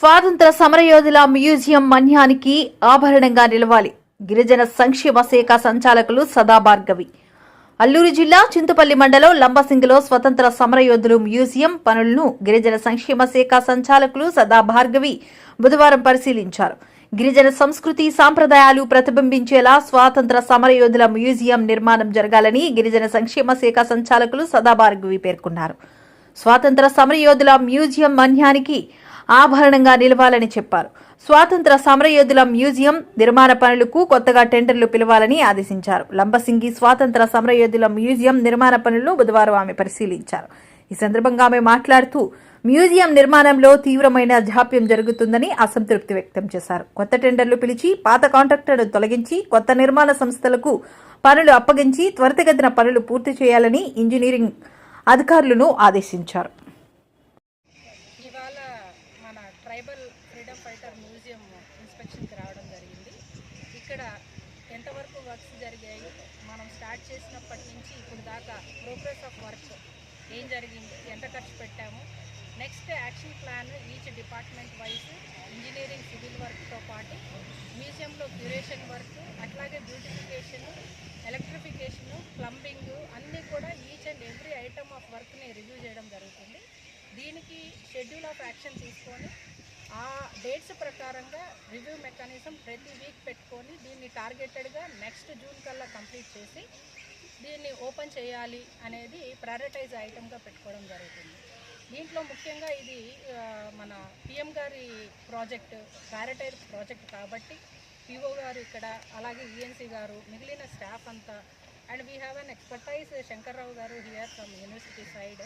స్వాతంత్ర సమరయోధుల మ్యూజియం మన్యానికి ఆభరణంగా నిలవాలి. గిరిజన సంక్షేమ శాఖ సంచాలకులు సదాభార్గవి. అల్లూరు జిల్లా చింతపల్లి మండలం లంబసింగిలో స్వతంత్ర సమరయోధులు మ్యూజియం పనులను గిరిజన సంక్షేమ శాఖ సంచాలకులు సదాభార్గవి బుధవారం పరిశీలించారు. గిరిజన సంస్కృతి సాంప్రదాయాలు ప్రతిబింబించేలా స్వాతంత్ర సమరయోధుల మ్యూజియం నిర్మాణం జరగాలని గిరిజన సంక్షేమ శాఖ సంచాలకులు సదాభార్గవి పేర్కొన్నారు. స్వాతంత్ర సమరయోధుల మ్యూజియం మన్యానికి ఆభరణంగా నిలవాలని చెప్పారు. స్వాతంత్ర సమరయోధుల మ్యూజియం నిర్మాణ పనులకు కొత్తగా టెండర్లు పిలవాలని ఆదేశించారు. లంబసింగి స్వాతంత్ర సమరయోధుల మ్యూజియం నిర్మాణ పనులను బుధవారం ఆమె పరిశీలించారు. ఈ సందర్భంగా ఆమె మాట్లాడుతూ మ్యూజియం నిర్మాణంలో తీవ్రమైన జాప్యం జరుగుతుందని అసంతృప్తి వ్యక్తం చేశారు. కొత్త టెండర్లు పిలిచి పాత కాంట్రాక్టర్ను తొలగించి కొత్త నిర్మాణ సంస్థలకు పనులు అప్పగించి త్వరితగతిన పనులు పూర్తి చేయాలని ఇంజనీరింగ్ అధికారులను ఆదేశించారు. మన ట్రైబల్ ఫ్రీడమ్ ఫైటర్ మ్యూజియం ఇన్స్పెక్షన్కి రావడం జరిగింది. ఇక్కడ ఎంతవరకు వర్క్స్ జరిగాయి? మనం స్టార్ట్ చేసినప్పటి నుంచి ఇప్పుడు దాకా ప్రోగ్రెస్ ఆఫ్ వర్క్ ఏం జరిగింది? ఎంత ఖర్చు పెట్టాము? Next action plan each department wise engineering civil వర్క్తో పాటు మ్యూజియంలో క్యూరేషన్ వర్క్ అట్లాగే బ్యూటిఫికేషన్ ఎలక్ట్రిఫికేషన్ ప్లంబింగ్ అన్నీ కూడా each and every item of వర్క్ని రివ్యూ చేయడం జరుగుతుంది దీనికి షెడ్యూల్ ఆఫ్ యాక్షన్ తీసుకొని ఆ డేట్స్ ప్రకారంగా రివ్యూ మెకానిజం ప్రతి వీక్ పెట్టుకొని దీన్ని టార్గెటెడ్గా నెక్స్ట్ జూన్ కల్లా కంప్లీట్ చేసి దీన్ని ఓపెన్ చేయాలి అనేది ప్రయారిటైజ్ ఐటమ్గా పెట్టుకోవడం జరుగుతుంది. దీంట్లో ముఖ్యంగా ఇది మన పిఎం గారి ప్రాజెక్ట్ ప్రయారిటైజ్ ప్రాజెక్ట్ కాబట్టి పిఓ గారు ఇక్కడ అలాగే ఈఎన్సీ గారు మిగిలిన స్టాఫ్ అంతా and we have an expertise Shankarrao గారు హియర్ ఫ్రమ్ యూనివర్సిటీ సైడ్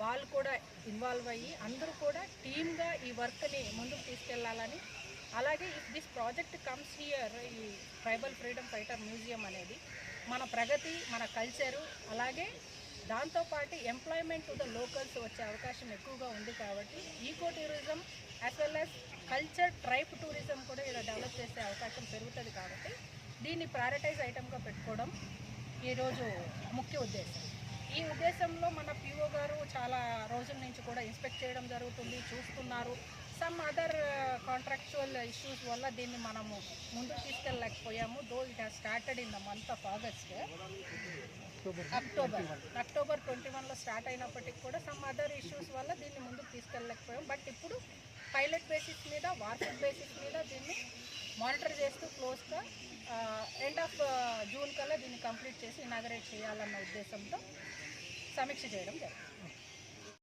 వాళ్ళు కూడా ఇన్వాల్వ్ అయ్యి అందరూ కూడా టీమ్గా ఈ వర్క్ని ముందుకు తీసుకెళ్ళాలని. అలాగే if this project comes here ఈ ట్రైబల్ ఫ్రీడమ్ ఫైటర్ మ్యూజియం అనేది మన ప్రగతి మన కల్చరు అలాగే దాంతోపాటు ఎంప్లాయ్మెంట్ టు ద లోకల్స్ వచ్చే అవకాశం ఎక్కువగా ఉంది కాబట్టి eco tourism as well as culture tribe tourism కూడా ఇలా డెవలప్ చేసే అవకాశం పెరుగుతుంది కాబట్టి దీన్ని ప్రయారిటైజ్ ఐటమ్గా పెట్టుకోవడం ఈరోజు ముఖ్య ఉద్దేశం. ఈ ఉద్దేశంలో మన పిఓ గారు చాలా రోజుల నుంచి కూడా ఇన్స్పెక్ట్ చేయడం జరుగుతుంది చూస్తున్నారు. సమ్ అదర్ కాంట్రాక్చువల్ ఇష్యూస్ వల్ల దీన్ని మనము ముందుకు తీసుకెళ్ళలేకపోయాము. Though it has started in the month of August October October twenty వన్లో స్టార్ట్ అయినప్పటికీ కూడా సమ్ అదర్ ఇష్యూస్ వల్ల దీన్ని ముందుకు తీసుకెళ్ళలేకపోయాం. బట్ ఇప్పుడు పైలట్ బేసిస్ మీద వార్షిప్ బేసిస్ మీద దీన్ని మానిటర్ చేస్తూ క్లోజ్గా ఎండ్ ఆఫ్ జూన్ కల్లా దీన్ని కంప్లీట్ చేసి ఇనాగరేట్ చేయాలన్న ఉద్దేశంతో సమీక్ష చేయడం జరిగింది.